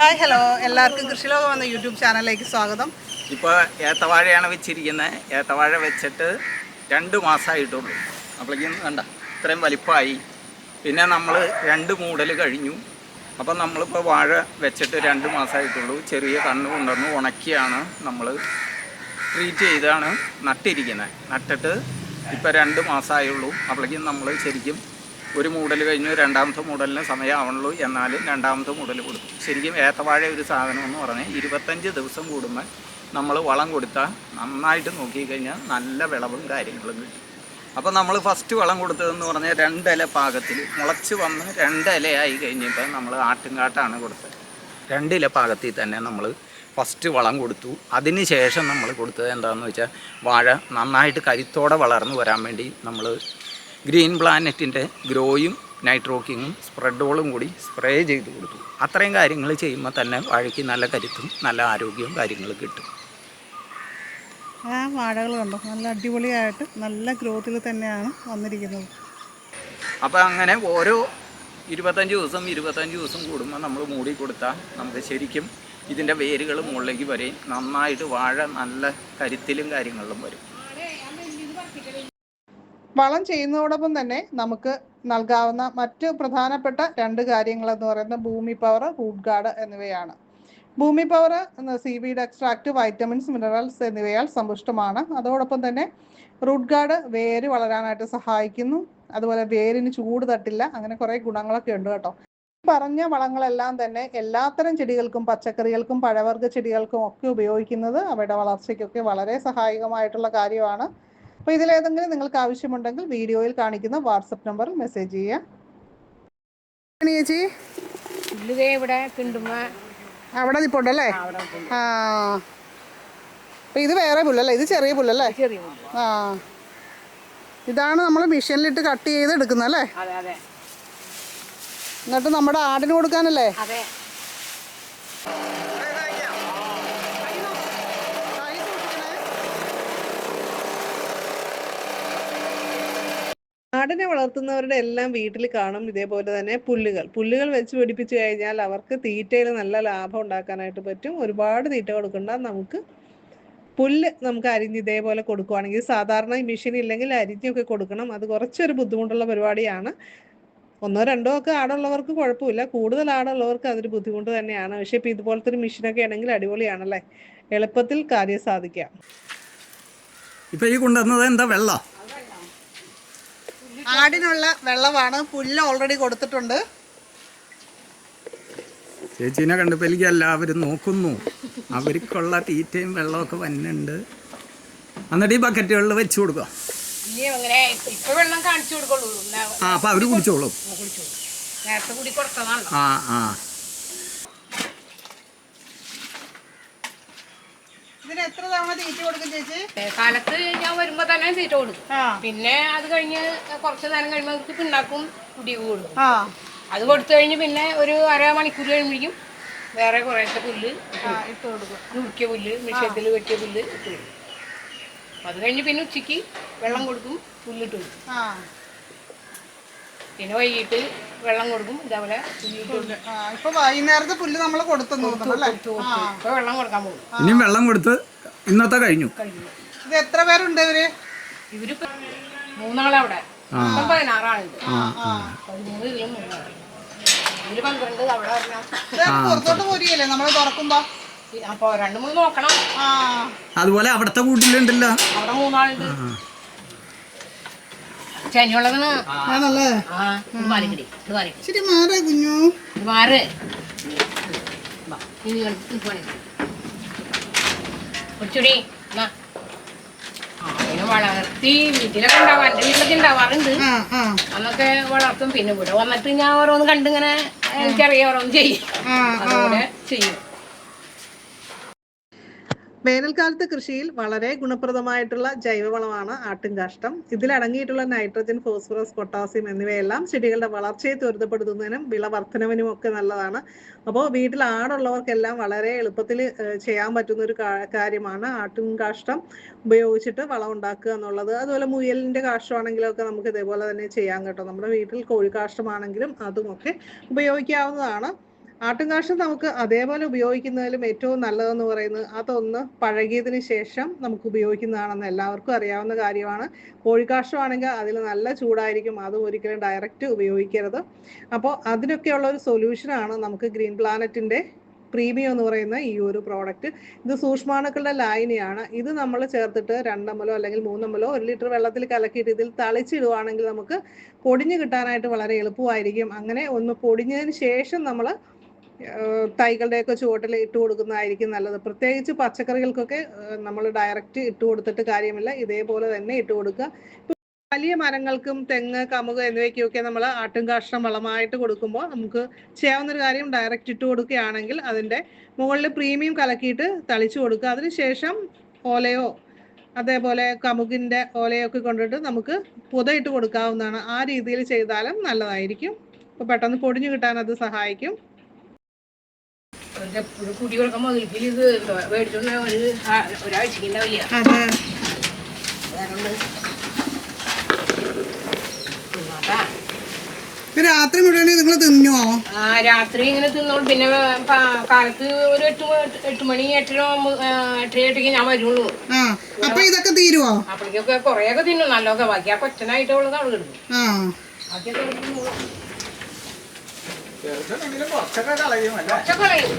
Hi hello എല്ലാവർക്കും കൃഷിലോകം എന്ന YouTube ചാനലിലേക്ക് സ്വാഗതം. ഇപ്പോൾ ഏത്തവാഴയാണ് വെച്ചിരിക്കുന്നത് ഏത്തവാഴ വെച്ചിട്ട് രണ്ട് മാസമായിട്ടുള്ളൂ അപ്പോഴേക്കും കണ്ട ഇത്രയും വലിപ്പമായി. പിന്നെ നമ്മൾ രണ്ട് മൂടൽ കഴിഞ്ഞു. അപ്പം നമ്മളിപ്പോൾ വാഴ വെച്ചിട്ട് രണ്ട് മാസമായിട്ടുള്ളൂ ചെറിയ കണ്ണ് കൊണ്ടുവന്ന് ഉണക്കിയാണ് നമ്മൾ ട്രീറ്റ് ചെയ്താണ് നട്ടിരിക്കുന്നത് നട്ടിട്ട് ഇപ്പോൾ രണ്ട് മാസമായുള്ളൂ അപ്പോഴേക്കും നമ്മൾ ശരിക്കും ഒരു മൂടൽ കഴിഞ്ഞു രണ്ടാമത്തെ മൂടലിന് സമയമാവണുള്ളൂ എന്നാലും രണ്ടാമത്തെ മൂടൽ കൊടുക്കും ശരിക്കും ഏത്തവാഴ ഒരു സാധനം എന്ന് പറഞ്ഞാൽ ഇരുപത്തഞ്ച് ദിവസം കൂടുമ്പോൾ നമ്മൾ വളം കൊടുത്താൽ നന്നായിട്ട് നോക്കിക്കഴിഞ്ഞാൽ നല്ല വിളവും കാര്യങ്ങളും കിട്ടും. അപ്പോൾ നമ്മൾ ഫസ്റ്റ് വളം കൊടുത്തതെന്ന് പറഞ്ഞാൽ രണ്ടില പാകത്തിൽ മുളച്ച് വന്ന് രണ്ടിലയായി കഴിഞ്ഞപ്പോൾ നമ്മൾ ആട്ടുംകാട്ടാണ് കൊടുത്തത്. രണ്ടില പാകത്തിൽ തന്നെ നമ്മൾ ഫസ്റ്റ് വളം കൊടുത്തു. അതിന് ശേഷം നമ്മൾ കൊടുത്തത് എന്താണെന്ന് വെച്ചാൽ വാഴ നന്നായിട്ട് കരുത്തോടെ വളർന്നു വരാൻ വേണ്ടി നമ്മൾ ഗ്രീൻ പ്ലാനറ്റിന്റെ ഗ്രോയും നൈട്രോക്കിങ്ങും സ്പ്രെഡോളും കൂടി സ്പ്രേ ചെയ്ത് കൊടുത്തു. അത്രയും കാര്യങ്ങൾ ചെയ്യുമ്പോൾ തന്നെ വാഴയ്ക്ക് നല്ല കരുത്തും നല്ല ആരോഗ്യവും കാര്യങ്ങളും കിട്ടും. ആ വാഴകൾ കണ്ടോ? നല്ല അടിപൊളിയായിട്ട് നല്ല ഗ്രോത്തിൽ തന്നെയാണ് വന്നിരിക്കുന്നത്. അപ്പോൾ അങ്ങനെ ഓരോ ഇരുപത്തഞ്ച് ദിവസം ഇരുപത്തഞ്ച് ദിവസം കൂടുമ്പോൾ നമ്മൾ മൂടി കൊടുത്താൽ നമുക്ക് ശരിക്കും ഇതിന്റെ വേരുകൾ മുകളിലേക്ക് വരെയും നന്നായിട്ട് വാഴ നല്ല കരുത്തിലും കാര്യങ്ങളിലും വരും. വളം ചെയ്യുന്നതോടൊപ്പം തന്നെ നമുക്ക് നൽകാവുന്ന മറ്റ് പ്രധാനപ്പെട്ട രണ്ട് കാര്യങ്ങൾ എന്ന് പറയുന്നത് ഭൂമി പവർ റൂട്ട് ഗാർഡ് എന്നിവയാണ്. Bhoomi power seaweed extract vitamins minerals എന്നിവയാൽ സമ്പുഷ്ടമാണ്. അതോടൊപ്പം തന്നെ റൂട്ട് ഗാർഡ് വേര് വളരാനായിട്ട് സഹായിക്കുന്നു. അതുപോലെ വേരിന് ചൂട് തട്ടില്ല. അങ്ങനെ കുറേ ഗുണങ്ങളൊക്കെ ഉണ്ട് കേട്ടോ. പറഞ്ഞ വളങ്ങളെല്ലാം തന്നെ എല്ലാത്തരം ചെടികൾക്കും പച്ചക്കറികൾക്കും പഴവർഗ ചെടികൾക്കും ഒക്കെ ഉപയോഗിക്കുന്നത് അവയുടെ വളർച്ചയ്ക്കൊക്കെ വളരെ സഹായകമായിട്ടുള്ള കാര്യമാണ്. അപ്പോൾ ഇതിലേതെങ്കിലും നിങ്ങൾക്ക് ആവശ്യമുണ്ടെങ്കിൽ വീഡിയോയിൽ കാണിക്കുന്ന വാട്സപ്പ് നമ്പറിൽ മെസ്സേജ് ചെയ്യാം. ചേച്ചി ഇവിടെ അവിടെ ആ അപ്പം ഇത് വേറെ പുല്ലല്ലേ? ഇത് ചെറിയ പുല്ലല്ലേ? ആ. ഇതാണ് നമ്മൾ മിഷീനിലിട്ട് കട്ട് ചെയ്ത് എടുക്കുന്നല്ലേ എന്നിട്ട് നമ്മുടെ ആടിന് കൊടുക്കാനല്ലേ അതെ ആടിനെ വളർത്തുന്നവരുടെ എല്ലാം വീട്ടിൽ കാണും ഇതേപോലെ തന്നെ പുല്ലുകൾ. പുല്ലുകൾ വെച്ച് പിടിപ്പിച്ചു കഴിഞ്ഞാൽ അവർക്ക് തീറ്റയിൽ നല്ല ലാഭം ഉണ്ടാക്കാനായിട്ട് പറ്റും. ഒരുപാട് തീറ്റ കൊടുക്കണ്ട. നമുക്ക് പുല്ല് നമുക്ക് അരിഞ്ഞ് ഇതേപോലെ കൊടുക്കുവാണെങ്കിൽ സാധാരണ ഈ മെഷീൻ ഇല്ലെങ്കിൽ അരിഞ്ഞൊക്കെ കൊടുക്കണം. അത് കുറച്ചൊരു ബുദ്ധിമുട്ടുള്ള പരിപാടിയാണ്. ഒന്നോ രണ്ടോ ഒക്കെ ആടുള്ളവർക്ക് കുഴപ്പമില്ല. കൂടുതൽ ആടുള്ളവർക്ക് അതൊരു ബുദ്ധിമുട്ട് തന്നെയാണ്. പക്ഷെ ഇപ്പം ഇതുപോലത്തെ ഒരു മെഷീനൊക്കെ ആണെങ്കിൽ അടിപൊളിയാണല്ലേ? എളുപ്പത്തിൽ കാര്യം സാധിക്കാം ഇപ്പം ഈ കൊണ്ടുവന്നത് എന്താ വെള്ളം? ആടിനുള്ള വെള്ളമാണ് പുല്ല് ഓൾറെഡി കൊടുത്തിട്ടുണ്ട്. ചേച്ചീനെ കണ്ടപ്പോൾ എനിക്ക് എല്ലാവരും നോക്കുന്നു. അവർക്കുള്ള തീറ്റയും വെള്ളമൊക്കെ വന്നുണ്ട് എന്നിട്ട് ഈ ബക്കറ്റുകളിൽ വെച്ച് കൊടുക്കാം. ഇനി അങ്ങനെ ഇപ്പൊ വെള്ളം കാണിച്ചു കൊടുക്കുള്ളൂ. ആ അപ്പം അവർ കുടിച്ചോളും. കുടിച്ചു നേരത്തെ കൂടി കൊടുത്തതാണല്ലോ ആ ആ. എത്ര തവണ തീറ്റ കൊടുക്കും ചേച്ചി? കാലത്ത് ഞാൻ വരുമ്പോ തന്നെ തീറ്റ കൊടുക്കും. പിന്നെ അത് കഴിഞ്ഞ് കുറച്ച് നേരം കഴിയുമ്പോൾ അവർക്ക് പിണ്ണാക്കും കുടി. കൊടുക്കും അത് കൊടുത്തു കഴിഞ്ഞ് പിന്നെ ഒരു അര മണിക്കൂർ കഴിയുമ്പോഴേക്കും വേറെ കുറേശ്ശെ പുല്ല് ഇട്ട് കൊടുക്കും. നുറുക്കിയ പുല്ല് മിഷ്യത്തിൽ വെട്ടിയ പുല്ല് ഇട്ട് കൊടുക്കും. അത് കഴിഞ്ഞ് പിന്നെ ഉച്ചയ്ക്ക് വെള്ളം കൊടുക്കും പുല്ലിട്ട് കൊടുക്കും. പിന്നെ വൈകിട്ട് വെള്ളം കൊടുക്കും ഇതേപോലെ ഇപ്പൊ വൈകുന്നേരത്തെ പുല്ല് നമ്മൾ കൊടുത്തെന്ന് തോന്നുന്നു അല്ലേ? ഇപ്പൊ വെള്ളം കൊടുക്കാൻ പോകും. ഇനിയും വെള്ളം കൊടുത്ത് ഇന്നത്തെ കഴിഞ്ഞു. ഇത് എത്ര പേരുണ്ട് ഇവർ? ഇവരിപ്പോ മൂന്നാളവിടെ. ഇപ്പം പതിനാറാളുണ്ട്. പതിമൂന്ന് ഇതിലും മൂന്നാൾ ഇതിൽ പന്ത്രണ്ട് അവിടെ വരണം. ഇത് പുറത്തോട്ട് പോരികയല്ലേ നമ്മൾ തുറക്കുമ്പോ? അപ്പൊ രണ്ട് മൂന്ന് നോക്കണം. ആ. അതുപോലെ അവിടുത്തെ വീട്ടിലുണ്ടല്ലോ അവിടെ മൂന്നാളുണ്ട്. ആണല്ലേ? ആ ഇത് മാറിക്കിടി ഇത് മാറിക്കിടി. ശരി മാറേ കുഞ്ഞു. ഇത് മാറ്. വാ, ഇനി ഇങ്ങോട്ട് കുറച്ചുകൂടി എന്നാ. വളർത്തി വീട്ടിലൊക്കെ ഉണ്ടാവാം എന്റെ വീട്ടിലൊക്കെ ഉണ്ടാവാറുണ്ട്. അന്നൊക്കെ വളർത്തും പിന്നെ ഇവിടെ വന്നിട്ട് ഞാൻ ഓരോന്ന് കണ്ടിങ്ങനെ എനിക്കറിയാം ഓരോന്ന് ചെയ്യും. അതുപോലെ ചെയ്യും. വേനൽക്കാലത്ത് കൃഷിയിൽ വളരെ ഗുണപ്രദമായിട്ടുള്ള ജൈവവളമാണ് ആട്ടിൻകാഷ്ടം ഇതിൽ അടങ്ങിയിട്ടുള്ള നൈട്രജൻ ഫോസ്ഫറസ് പൊട്ടാസ്യം എന്നിവയെല്ലാം ചെടികളുടെ വളർച്ചയെ ത്വരിതപ്പെടുത്തുന്നതിനും വിള വർധനവിനും ഒക്കെ നല്ലതാണ്. അപ്പോൾ വീട്ടിൽ ആടുള്ളവർക്കെല്ലാം വളരെ എളുപ്പത്തിൽ ചെയ്യാൻ പറ്റുന്ന ഒരു കാര്യമാണ് ആട്ടിൻകാഷ്ടം ഉപയോഗിച്ചിട്ട് വളം ഉണ്ടാക്കുക എന്നുള്ളത്. അതുപോലെ മുയലിന്റെ കാഷ്ടമാണെങ്കിലും ഒക്കെ നമുക്ക് ഇതേപോലെ തന്നെ ചെയ്യാൻ കേട്ടോ. നമ്മുടെ വീട്ടിൽ കോഴിക്കാഷ്ടമാണെങ്കിലും അതുമൊക്കെ ഉപയോഗിക്കാവുന്നതാണ്. ആട്ടുംകാഷ്ടം നമുക്ക് അതേപോലെ ഉപയോഗിക്കുന്നതിലും ഏറ്റവും നല്ലതെന്ന് പറയുന്നത് അതൊന്ന് പഴകിയതിന് ശേഷം നമുക്ക് ഉപയോഗിക്കുന്നതാണെന്ന് എല്ലാവർക്കും അറിയാവുന്ന കാര്യമാണ്. കോഴിക്കാഷ്ടമാണെങ്കിൽ അതിൽ നല്ല ചൂടായിരിക്കും. അത് ഒരിക്കലും ഡയറക്റ്റ് ഉപയോഗിക്കരുത്. അപ്പോൾ അതിനൊക്കെയുള്ള ഒരു സൊല്യൂഷനാണ് നമുക്ക് ഗ്രീൻ പ്ലാനറ്റിന്റെ പ്രീമിയം എന്ന് പറയുന്ന ഈ ഒരു പ്രോഡക്റ്റ് ഇത് സൂക്ഷ്മാണുക്കളുടെ ലായനിയാണ്. ഇത് നമ്മൾ ചേർത്തിട്ട് രണ്ടമ്പലോ അല്ലെങ്കിൽ മൂന്നമ്പലോ ഒരു ലിറ്റർ വെള്ളത്തിൽ കലക്കിയിട്ട് ഇതിൽ തളിച്ചിടുവാണെങ്കിൽ നമുക്ക് പൊടിഞ്ഞു കിട്ടാനായിട്ട് വളരെ എളുപ്പമായിരിക്കും. അങ്ങനെ ഒന്ന് പൊടിഞ്ഞതിന് ശേഷം നമ്മൾ തൈകളുടെയൊക്കെ ചുവട്ടിൽ ഇട്ട് കൊടുക്കുന്നതായിരിക്കും നല്ലത്. പ്രത്യേകിച്ച് പച്ചക്കറികൾക്കൊക്കെ നമ്മൾ ഡയറക്റ്റ് ഇട്ട് കൊടുത്തിട്ട് കാര്യമില്ല. ഇതേപോലെ തന്നെ ഇട്ട് കൊടുക്കുക. വലിയ മരങ്ങൾക്കും തെങ്ങ് കമുക് എന്നിവയ്ക്കൊക്കെ നമ്മൾ ആട്ടും കാഷ്ണം വളമായിട്ട് കൊടുക്കുമ്പോൾ നമുക്ക് ചെയ്യാവുന്ന ഒരു കാര്യം ഡയറക്റ്റ് ഇട്ട് കൊടുക്കുകയാണെങ്കിൽ അതിന്റെ മുകളിൽ പ്രീമിയം കലക്കിയിട്ട് തളിച്ചു കൊടുക്കുക. അതിനുശേഷം ഓലയോ അതേപോലെ കമുകിന്റെ ഓലയൊക്കെ കൊണ്ടിട്ട് നമുക്ക് പുതയിട്ട് കൊടുക്കാവുന്നതാണ്. ആ രീതിയിൽ ചെയ്താലും നല്ലതായിരിക്കും. അപ്പോൾ പെട്ടെന്ന് പൊടിഞ്ഞു കിട്ടാൻ അത് സഹായിക്കും. എപ്പോഴും കുടി കൊടുക്കാൻ മുതലിപ്പിൽ ഇത് മേടിച്ചോണ്ട് ഒരു ആ- ഒരാഴ്ചക്ക് ഉണ്ടാവില്ല അതെ. വേറെ രാത്രി മുഴുവൻ നിങ്ങൾ തിന്നുവോ ആ രാത്രി ഇങ്ങനെ തിന്നോളൂ. പിന്നെ കാലത്ത് ഒരു എട്ട് എട്ട് മണി എട്ടര എട്ടര എട്ടേക്ക് ഞാൻ വരുള്ളൂ. അപ്പൊ ഇതൊക്കെ തീരുവോ? അപ്പോഴേക്കൊക്കെ കൊറേയൊക്കെ തിന്നും. നല്ലതൊക്കെ ബാക്കി ആ കൊച്ചനായിട്ടുള്ളത് അവിടെ കിടക്കും ആ. ബാക്കിയൊക്കെ കുറച്ചൊക്കെ കളയുമല്ല കുറച്ചൊക്കെ കളയും.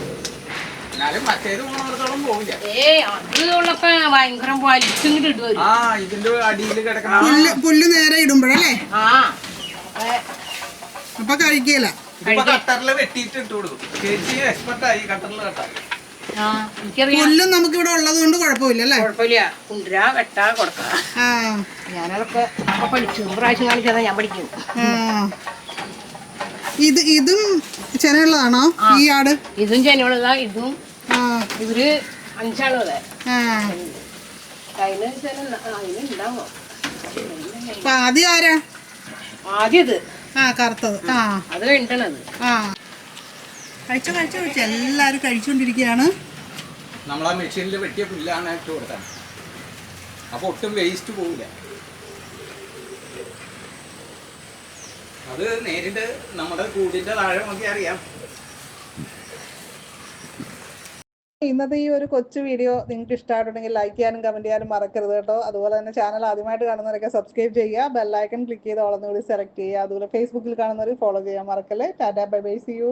എന്നാലും മറ്റേത് പോണവർത്തോളം പോവില്ല. ഏയ് അത് ഉള്ളപ്പോ ഭയങ്കര വലിച്ചിങ്ങിട്ട് ഇട്ട് വരും ആ ഇതിന്റെ അടിയിൽ കിടക്കണ പുല്ല് നേരെ ഇടുമ്പോഴല്ലേ? ആ. അപ്പൊ കഴിക്കല. ഇതിപ്പോ കട്ടറിൽ വെട്ടിയിട്ട് ഇട്ട് കൊടുക്കും. ചേച്ചി എക്സ്പെർട്ടായി കട്ടറിൽ കട്ടാൻ. ആ എനിക്കറിയാം. പുല്ലും നമുക്ക് ഇവിടെ ഉള്ളത് കൊണ്ട് കുഴപ്പമില്ല അല്ലേ കുഴപ്പമില്ല. കുണ്ടിരാ വെട്ടാ കൊടുക്ക. ആ. ഞാനതൊക്കെ പഠിച്ചു. പ്രാവശ്യം കാണിച്ചതാ ഞാൻ പഠിക്കും. ഇത് ഇതും ചെനയുള്ളതാണോ? ഈ ആട്? ഇതും ചെനയുള്ളതാ ഇതും ഇവർ ഉണ്ടാവോ ആദ്യം ആരാ? ആദ്യത് ഇത്. ആ കറുത്തത്. ആ. അത് കഴിഞ്ഞിട്ടാണത്. ആ. കഴിച്ചോ കഴിച്ചോ കഴിച്ചോ. എല്ലാരും കഴിച്ചുകൊണ്ടിരിക്കുകയാണ് നമ്മളാ ആ മെഷീനിൽ വെട്ടിയ പുല്ലാണ് ഇട്ട് കൊടുത്താണ് അപ്പൊ ഒട്ടും വേസ്റ്റ് പോവില്ല. അത് നേരിട്ട് നമ്മുടെ കൂടിന്റെ താഴെ നോക്കി അറിയാം. ഇന്നത്തെ ഈ ഒരു കൊച്ചു വീഡിയോ നിങ്ങൾക്ക് ഇഷ്ടമായിട്ടുണ്ടെങ്കിൽ ലൈക്ക് ചെയ്യാനും കമന്റ് ചെയ്യാനും മറക്കരുത് കേട്ടോ. അതുപോലെ തന്നെ ചാനൽ ആദ്യമായിട്ട് കാണുന്നവരൊക്കെ സബ്സ്ക്രൈബ് ചെയ്യുക. ബെല്ലൈക്കൺ ക്ലിക്ക് ചെയ്ത് ഓളൊന്നുകൂടി സെലക്ട് ചെയ്യുക. അതുപോലെ ഫേസ്ബുക്കിൽ കാണുന്നവർ ഫോളോ ചെയ്യാൻ മറക്കല്ലേ. Tata bye bye see U